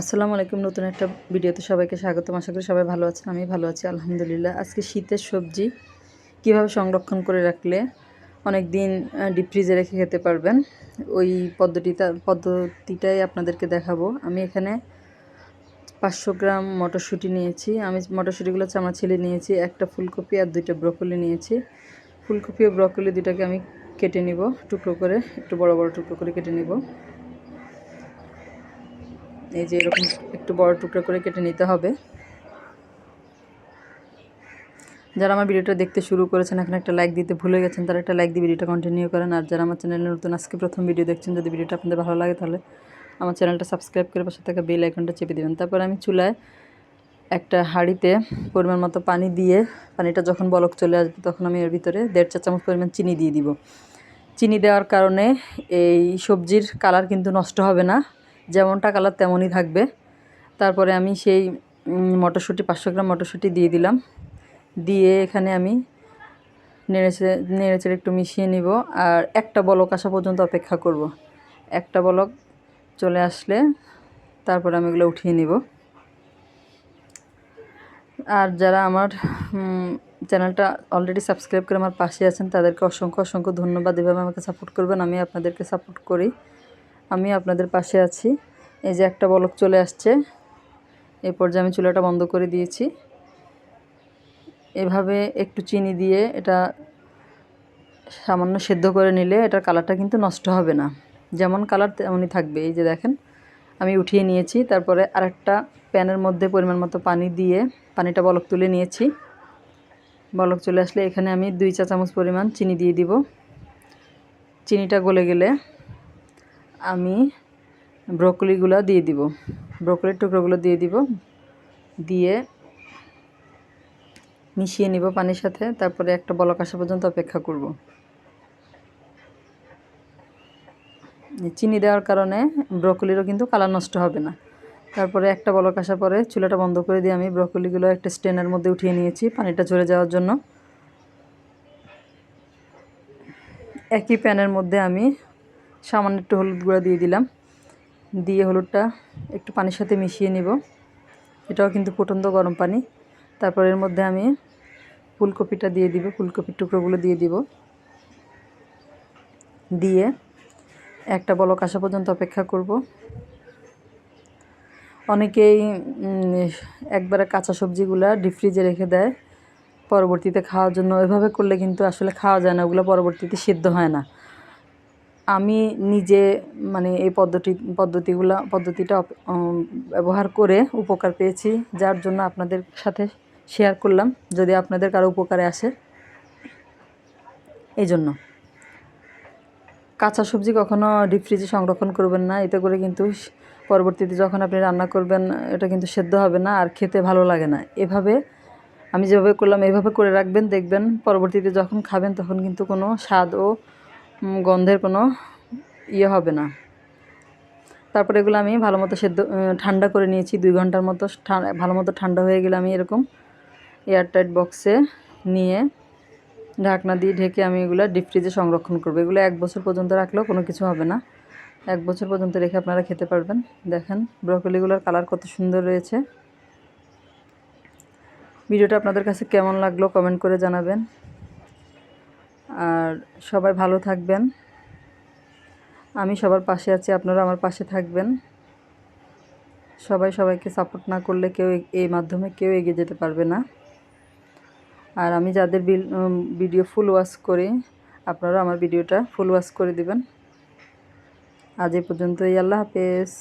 আসসালামু আলাইকুম, নতুন একটা ভিডিওতে সবাইকে স্বাগতম। আশা করি সবাই ভালো আছেন, আমি ভালো আছি, আলহামদুলিল্লাহ। আজকে শীতের সবজি কীভাবে সংরক্ষণ করে রাখলে অনেক দিন ডিপ ফ্রিজে রেখে খেতে পারবেন, ওই পদ্ধতিটা, পদ্ধতিটাই আপনাদেরকে দেখাবো। আমি এখানে পাঁচশো গ্রাম মটরশুঁটি নিয়েছি, আমি মটরশুঁটিগুলো চামড়া ছেলে নিয়েছি, একটা ফুলকপি আর দুইটা ব্রকলি নিয়েছি। ফুলকপি ও ব্রকলি দুটাকে আমি কেটে নিব, টুকরো করে, একটু বড় বড় টুকরো করে কেটে নিব। এই যে এরকম একটু বড় টুকরো করে কেটে নিতে হবে। যারা আমার ভিডিওটা দেখতে শুরু করেছেন, এখন একটা লাইক দিতে ভুলে গেছেন, তারা একটা লাইক দিয়ে ভিডিওটা কন্টিনিউ করেন। আর যারা আমার চ্যানেলে নতুন, আজকে প্রথম ভিডিও দেখছেন, যদি ভিডিওটা আপনাদের ভালো লাগে, তাহলে আমার চ্যানেলটা সাবস্ক্রাইব করে পাশে থাকা বেল আইকনটা চেপে দেবেন। তারপর আমি চুলায় একটা হাঁড়িতে পরিমাণ মতো পানি দিয়ে, পানিটা যখন বলক চলে আসবে, তখন আমি এর ভিতরে দেড় চা চামচ পরিমাণ চিনি দিয়ে দিব। চিনি দেওয়ার কারণে এই সবজির কালার কিন্তু নষ্ট হবে না। যেমনটা কালার তেমনই থাকবে। তারপরে আমি সেই মটরশুঁটি, পাঁচশো গ্রাম মটরশুঁটি দিয়ে দিলাম। দিয়ে এখানে আমি নেড়েচে, নেড়েচেড়ে একটু মিশিয়ে নিব আর একটা বলক আসা পর্যন্ত অপেক্ষা করব। একটা বলক চলে আসলে তারপরে আমি এগুলো উঠিয়ে নিব। আর যারা আমার চ্যানেলটা অলরেডি সাবস্ক্রাইব করে আমার পাশে আছেন, তাদেরকে অসংখ্য অসংখ্য ধন্যবাদ। এভাবে আমাকে সাপোর্ট করবেন, আমি আপনাদেরকে সাপোর্ট করি। আমি আপনাদের পাশে আছি। এই যে একটা বলক চলে আসছে। এই পর্যায়ে আমি চুলাটা বন্ধ করে দিয়েছি। এভাবে একটু চিনি দিয়ে এটা সামান্য সেদ্ধ করে নিলে এটার কালারটা কিন্তু নষ্ট হবে না। যেমন কালার তেমনই থাকবে। এই যে দেখেন, আমি উঠিয়ে নিয়েছি। তারপরে আরেকটা প্যানের মধ্যে পরিমাণ মতো পানি দিয়ে পানিটা বলক তুলে নিয়েছি। বলক চলে আসলে এখানে আমি দুই চা চামচ পরিমাণ চিনি দিয়ে দিব। চিনিটা গলে গেলে আমি ব্রকলিগুলো দিয়ে দিব। ব্রকলির টুকরোগুলো দিয়ে দিব। দিয়ে মিশিয়ে নিব পানির সাথে। তারপরে একটা বলক আসা পর্যন্ত অপেক্ষা করব। চিনি দেওয়ার কারণে ব্রকলিরও কিন্তু কালার নষ্ট হবে না। তারপরে একটা বলক আসার পরে চুলাটা বন্ধ করে দিয়ে আমি ব্রকলিগুলো একটা স্টেনের মধ্যে উঠিয়ে নিয়েছি পানিটা চলে যাওয়ার জন্য। একই প্যানের মধ্যে আমি সামান্য একটু হলুদ গুঁড়া দিয়ে দিলাম। দিয়ে হলুদটা একটু পানির সাথে মিশিয়ে নিব। এটাও কিন্তু ফুটন্ত গরম পানি। তারপর এর মধ্যে আমি ফুলকপিটা দিয়ে দিব, ফুলকপির টুকরোগুলো দিয়ে দিব। দিয়ে একটা বলক আসা পর্যন্ত অপেক্ষা করব। অনেকেই একবারে কাঁচা সবজিগুলা ডিপ ফ্রিজে রেখে দেয়। পরবর্তীতে খাওয়ার জন্য। এভাবে করলে কিন্তু আসলে খাওয়া যায় না। ওগুলো পরবর্তীতে সিদ্ধ হয় না। আমি নিজে মানে এই পদ্ধতি, পদ্ধতিগুলো, পদ্ধতিটা ব্যবহার করে উপকার পেয়েছি, যার জন্য আপনাদের সাথে শেয়ার করলাম। যদি আপনাদের কারও উপকারে আসে, এই জন্য। কাঁচা সবজি কখনো ডিপ ফ্রিজে সংরক্ষণ করবেন না, এতে করে কিন্তু পরবর্তীতে যখন আপনি রান্না করবেন, এটা কিন্তু সেদ্ধ হবে না আর খেতে ভালো লাগে না। এভাবে, আমি যেভাবে করলাম, এভাবে করে রাখবেন, দেখবেন পরবর্তীতে যখন খাবেন, তখন কিন্তু কোনো স্বাদ ও গন্ধের কোনো ইয়ে হবে না। তারপরে এগুলো আমি ভালো মতো সেদ্ধ ঠান্ডা করে নিয়েছি দুই ঘণ্টার মতো। ভালো মতো ঠান্ডা হয়ে গেলে আমি এরকম এয়ারটাইট বক্সে নিয়ে ঢাকনা দিয়ে ঢেকে আমি এগুলো ডিপ ফ্রিজে সংরক্ষণ করব। এগুলো এক বছর পর্যন্ত রাখলেও কোনো কিছু হবে না। এক বছর পর্যন্ত রেখে আপনারা খেতে পারবেন। দেখেন ব্রকলিগুলোর কালার কত সুন্দর রয়েছে। ভিডিওটা আপনাদের কাছে কেমন লাগল কমেন্ট করে জানাবেন। আর সবাই ভালো থাকবেন। আমি সবার পাশে আছি, আপনারা আমার পাশে থাকবেন। সবাই সবাইকে সাপোর্ট না করলে কেউ এই মাধ্যমে কেউ এগিয়ে যেতে পারবে না। আর আমি যাদের ভিডিও ফুল ওয়াশ করি আপনারা আমার ভিডিওটা ফুল ওয়াশ করে দিবেন। আজ এ পর্যন্তই, আল্লাহ হাফেজ।